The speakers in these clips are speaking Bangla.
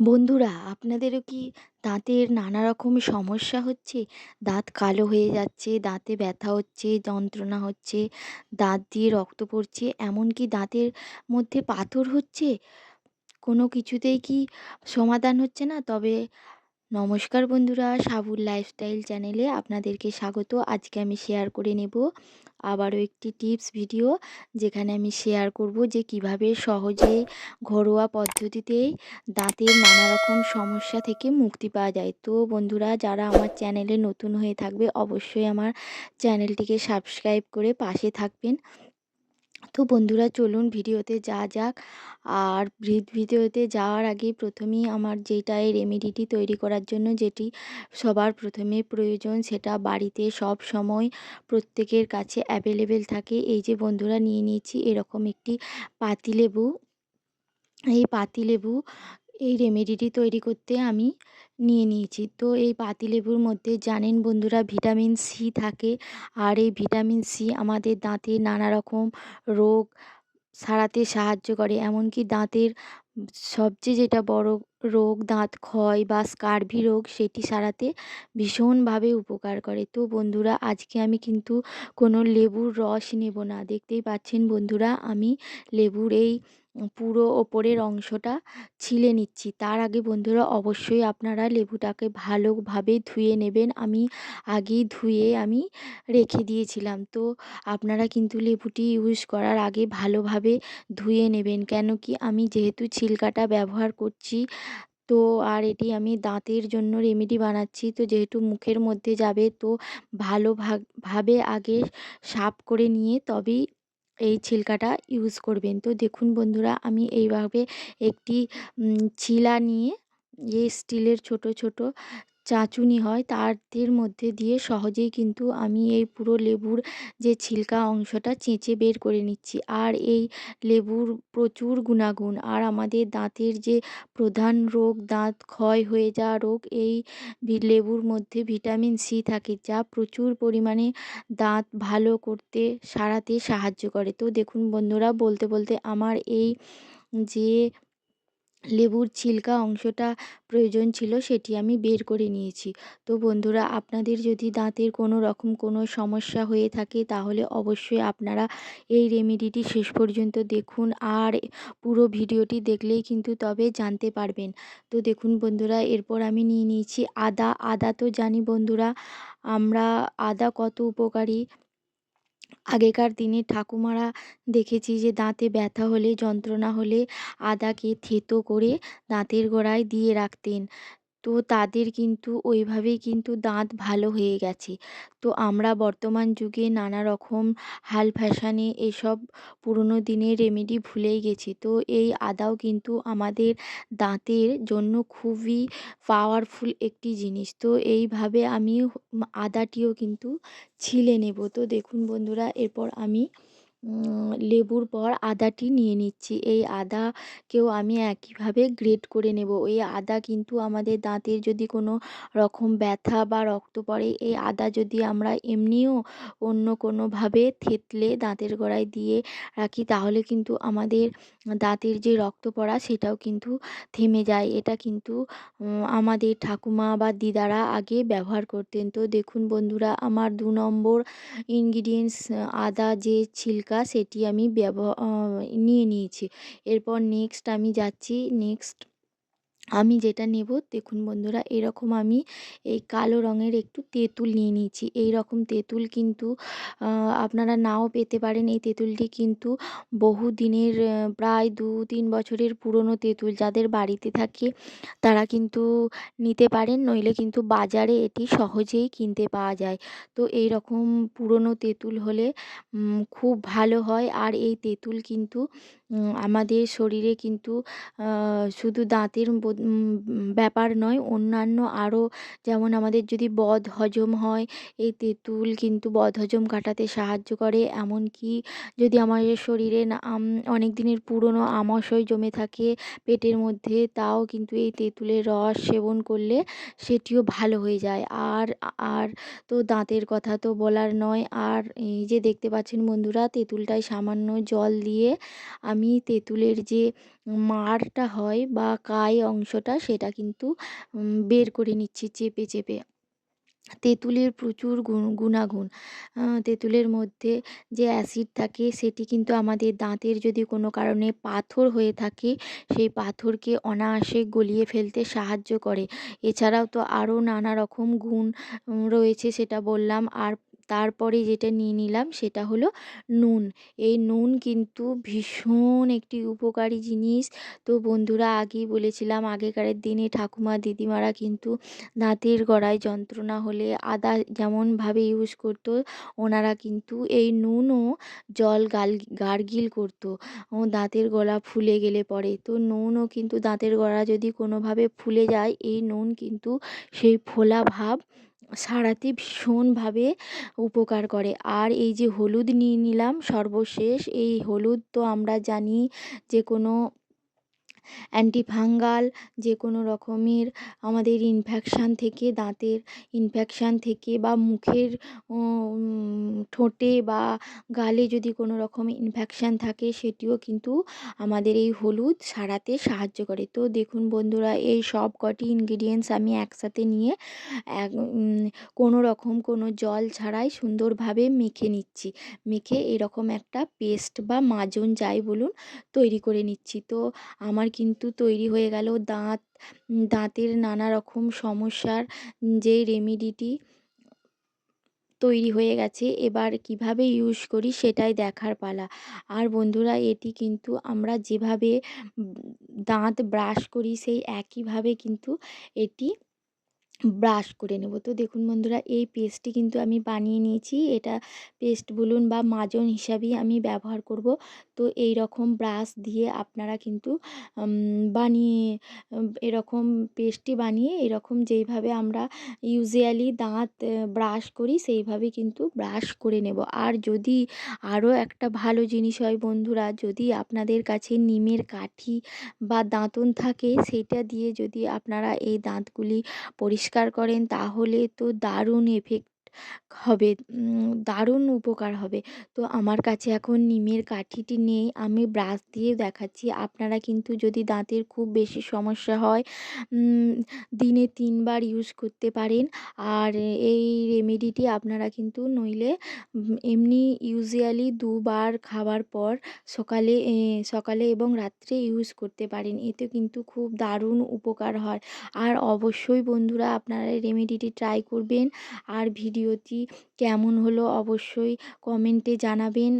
বন্ধুরা, আপনাদেরও কি দাঁতের নানা রকম সমস্যা হচ্ছে? দাঁত কালো হয়ে যাচ্ছে, দাঁতে ব্যথা হচ্ছে, যন্ত্রণা হচ্ছে, দাঁত দিয়ে রক্ত পড়ছে, এমনকি দাঁতের মধ্যে পাথর হচ্ছে? কোনো কিছুতেই কি সমাধান হচ্ছে না? তবে নমস্কার বন্ধুরা, সাবুর লাইফস্টাইল চ্যানেলে আপনাদেরকে স্বাগত। আজকে আমি শেয়ার করে নেব আবারও একটি টিপস ভিডিও যেখানে আমি শেয়ার করব যে কীভাবে সহজে ঘরোয়া পদ্ধতিতে দাঁতের নানা রকম সমস্যা থেকে মুক্তি পাওয়া যায়। তো বন্ধুরা, যারা আমার চ্যানেলে নতুন হয়ে থাকবে, অবশ্যই আমার চ্যানেলটিকে সাবস্ক্রাইব করে পাশে থাকবেন। তো বন্ধুরা চলুন ভিডিওতে যা যাক। আর ভিডিওতে যাওয়ার আগে প্রথমেই আমার যেটা এই রেমেডিটি তৈরি করার জন্য, যেটি সবার প্রথমে প্রয়োজন, সেটা বাড়িতে সব সময় প্রত্যেকের কাছে অ্যাভেলেবেল থাকে। এই যে বন্ধুরা নিয়ে নিয়েছি, এরকম একটি পাতিলেবু। এই পাতিলেবু এই রেমেডিটি তৈরি করতে আমি নিয়ে নিয়েছি। তো এই পাতিলেবুর মধ্যে জানেন বন্ধুরা ভিটামিন সি থাকে। আর এই ভিটামিন সি আমাদের দাঁতে নানা রকম রোগ সারাতে সাহায্য করে। এমনকি দাঁতের সবচেয়ে যেটা বড় রোগ দাঁত ক্ষয় বা স্কারভি রোগ সেটি সারাতে ভীষণভাবে উপকার করে। তো বন্ধুরা আজকে আমি কিন্তু কোনো লেবুর রস নেব না। দেখতেই পাচ্ছেন বন্ধুরা আমি লেবুর এই পুরো ওপরের অংশটা ছিলে নিচ্ছি। তার আগে বন্ধুরা অবশ্যই আপনারা লেবুটাকে ভালোভাবে ধুয়ে নেবেন। আমি আগেই ধুয়ে আমি রেখে দিয়েছিলাম। তো আপনারা কিন্তু লেবুটি ইউজ করার আগে ভালোভাবে ধুয়ে নেবেন। কেন কি আমি যেহেতু ছিলকাটা ব্যবহার করছি, তো আর এটি আমি দাঁতের জন্য রেমেডি বানাচ্ছি। তো যেহেতু মুখের মধ্যে যাবে, তো ভালো ভাবে আগে সাফ করে নিয়ে তবেই এই ছিলকাটা ইউজ করবেন। তো দেখুন বন্ধুরা, আমি এইভাবে একটি ছিলা নিয়ে, এই স্টিলের ছোট ছোট চাঁচুনি হয়, তাদের মধ্যে দিয়ে সহজেই কিন্তু আমি এই পুরো লেবুর যে ছিলকা অংশটা চেঁচে বের করে নিচ্ছি। আর এই লেবুর প্রচুর গুণাগুণ। আর আমাদের দাঁতের যে প্রধান রোগ, দাঁত ক্ষয় হয়ে যাওয়া রোগ, এই লেবুর মধ্যে ভিটামিন সি থাকে, যা প্রচুর পরিমাণে দাঁত ভালো করতে, সারাতে সাহায্য করে। তো দেখুন বন্ধুরা, বলতে বলতে আমার এই যে লেবুর ছিলকা অংশটা প্রয়োজন ছিল সেটি আমি বের করে নিয়েছি। তো বন্ধুরা, আপনাদের যদি দাঁতের কোনো রকম কোনো সমস্যা হয়ে থাকে তাহলে অবশ্যই আপনারা এই রেমেডিটি শেষ পর্যন্ত দেখুন আর পুরো ভিডিওটি দেখলেই কিন্তু তবে জানতে পারবেন। তো দেখুন বন্ধুরা, এরপর আমি নিয়ে নিয়েছি আদা। আদা তো জানি বন্ধুরা, আমরা আদা কত উপকারী? আগেকার দিনে ঠাকুমারা দেখেছি যে, দাঁতে ব্যথা হলে, যন্ত্রণা হলে আদাকে থেতো করে দাঁতের গোড়ায় দিয়ে রাখতেন। তো তাদের কিন্তু ওইভাবেই কিন্তু দাঁত ভালো হয়ে গেছে। তো আমরা বর্তমান যুগে নানা রকম হাল ফ্যাশানে এসব পুরনো দিনের রেমেডি ভুলেই গেছি। তো এই আদাও কিন্তু আমাদের দাঁতের জন্য খুবই পাওয়ারফুল একটি জিনিস। তো এইভাবে আমি আদাটিও কিন্তু ছিলে নেব। তো দেখুন বন্ধুরা, এরপর আমি লেবুর পর আদাটি নিয়ে নিচ্ছি। এই আদাকেও আমি একইভাবে গ্রেট করে নেব। এই আদা কিন্তু আমাদের দাঁতের যদি কোনো রকম ব্যথা বা রক্ত পড়ে, এই আদা যদি আমরা এমনিও অন্য কোনোভাবে থেতলে দাঁতের গোড়ায় দিয়ে রাখি, তাহলে কিন্তু আমাদের দাঁতের যে রক্ত পড়া, সেটাও কিন্তু থেমে যায়। এটা কিন্তু আমাদের ঠাকুমা বা দিদারা আগে ব্যবহার করতেন। তো দেখুন বন্ধুরা, আমার দু নম্বর ইনগ্রিডিয়েন্টস আদা যে ছিলকা সেটি আমি নিয়ে নিয়েছি। এরপর নেক্সট আমি যাচ্ছি নেক্সট আমি যেটা নেব, দেখুন বন্ধুরা, এরকম আমি এই কালো রঙের একটু তেঁতুল নিয়ে নিয়েছি। এই রকম তেঁতুল কিন্তু আপনারা নাও পেতে পারেন। এই তেঁতুলটি কিন্তু বহু দিনের প্রায় দু তিন বছরের পুরনো তেঁতুল। যাদের বাড়িতে থাকে, তারা কিন্তু নিতে পারেন, নইলে কিন্তু বাজারে এটি সহজেই কিনতে পাওয়া যায়। তো এই রকম পুরনো তেঁতুল হলে খুব ভালো হয়। আর এই তেঁতুল কিন্তু আমাদের শরীরে কিন্তু শুধু দাঁতের ব্যাপার নয়, অন্যান্য আরও যেমন আমাদের যদি বদ হজম হয় এই তেঁতুল কিন্তু বদ হজম কাটাতে সাহায্য করে। এমনকি যদি আমাদের শরীরে অনেক দিনের পুরনো আমাশয় জমে থাকে পেটের মধ্যে, তাও কিন্তু এই তেঁতুলের রস সেবন করলে সেটিও ভালো হয়ে যায়। আর আর তো দাঁতের কথা তো বলার নয়। আর এই যে দেখতে পাচ্ছেন বন্ধুরা, তেঁতুলটায় সামান্য জল দিয়ে আমি আমি তেঁতুলের যে মাড়টা হয় বা কাই অংশটা সেটা কিন্তু বের করে নিচ্ছি চেপে চেপে। তেঁতুলের প্রচুর গুণাগুণ। তেঁতুলের মধ্যে যে অ্যাসিড থাকে সেটি কিন্তু আমাদের দাঁতের যদি কোনো কারণে পাথর হয়ে থাকে, সেই পাথরকে অনায়াসে গলিয়ে ফেলতে সাহায্য করে। এছাড়াও তো আরও নানা রকম গুণ রয়েছে সেটা বললাম। আর তারপরে যেটা নিয়ে নিলাম সেটা হলো নুন। এই নুন কিন্তু ভীষণ একটি উপকারী জিনিস। তো বন্ধুরা, আগেই বলেছিলাম, আগেকারের দিনে ঠাকুমা, দিদিমারা কিন্তু দাঁতের গড়ায় যন্ত্রণা হলে আদা যেমনভাবে ইউজ করতো, ওনারা কিন্তু এই নুনও জল গাল, গার্গিল করতো। ও দাঁতের গলা ফুলে গেলে পরে। তো নুনও কিন্তু দাঁতের গোড়া যদি কোনোভাবে ফুলে যায়, এই নুন কিন্তু সেই ফোলা ভাব সারাতে ভীষণভাবে উপকার করে। আর এই যে হলুদ নিয়ে নিলাম সর্বশেষ, এই হলুদ তো আমরা জানি যে কোনো অ্যান্টিফাঙ্গাল যে কোনো রকমের আমাদের ইনফেকশান থেকে, দাঁতের ইনফেকশান থেকে বা মুখের ঠোঁটে বা গালে যদি কোনো রকম ইনফেকশান থাকে, সেটিও কিন্তু আমাদের এই হলুদ সারাতে সাহায্য করে। তো দেখুন বন্ধুরা, এই সব কটি ইনগ্রিডিয়েন্টস আমি একসাথে নিয়ে এক কোনো রকম কোনো জল ছাড়াই সুন্দরভাবে মেখে নিচ্ছি। মেখে এরকম একটা পেস্ট বা মাজন যাই বলুন তৈরি করে নিচ্ছি। তো আমার কিন্তু তৈরি হয়ে গেল দাঁত দাঁতের নানা রকম সমস্যার যে রেমিডিটি তৈরি হয়ে গেছে, এবার কীভাবে ইউজ করি সেটাই দেখার পালা। আর বন্ধুরা, এটি কিন্তু আমরা যেভাবে দাঁত ব্রাশ করি সেই একইভাবে কিন্তু এটি ব্রাশ করে নেব। তো দেখুন বন্ধুরা, এই পেস্টটি কিন্তু আমি বানিয়ে নিয়েছি। এটা পেস্ট বলুন বা মাজন হিসাবেই আমি ব্যবহার করব। তো এই রকম ব্রাশ দিয়ে আপনারা কিন্তু বানিয়ে এরকম পেস্টটি বানিয়ে এরকম যেইভাবে আমরা ইউজুয়ালি দাঁত ব্রাশ করি, সেইভাবে কিন্তু ব্রাশ করে নেব। আর যদি আরও একটা ভালো জিনিস হয় বন্ধুরা, যদি আপনাদের কাছে নিমের কাঠি বা দাঁতন থাকে সেটা দিয়ে যদি আপনারা এই দাঁতগুলি পরিষ্কার করেন তাহলে তো দারুণ এফেক্ট হবে দারুণ উপকার হবে। তো আমার কাছে এখন নিমের কাঠিটি নেই, আমি ব্রাশ দিয়ে দেখাচ্ছি। আপনারা কিন্তু যদি দাঁতের খুব বেশি সমস্যা হয় দিনে তিনবার ইউজ করতে পারেন। আর এই রেমেডিটি আপনারা কিন্তু নইলে এমনি ইউজুয়ালি দুবার খাওয়ার পর সকালে সকালে এবং রাত্রে ইউজ করতে পারেন। এতে কিন্তু খুব দারুণ উপকার হয়। আর অবশ্যই বন্ধুরা, আপনারা রেমেডিটি ট্রাই করবেন। আর ভিডিওটি কেমন হলো অবশ্যই কমেন্টে জানাবেন।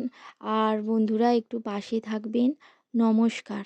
আর বন্ধুরা একটু পাশে থাকবেন। নমস্কার।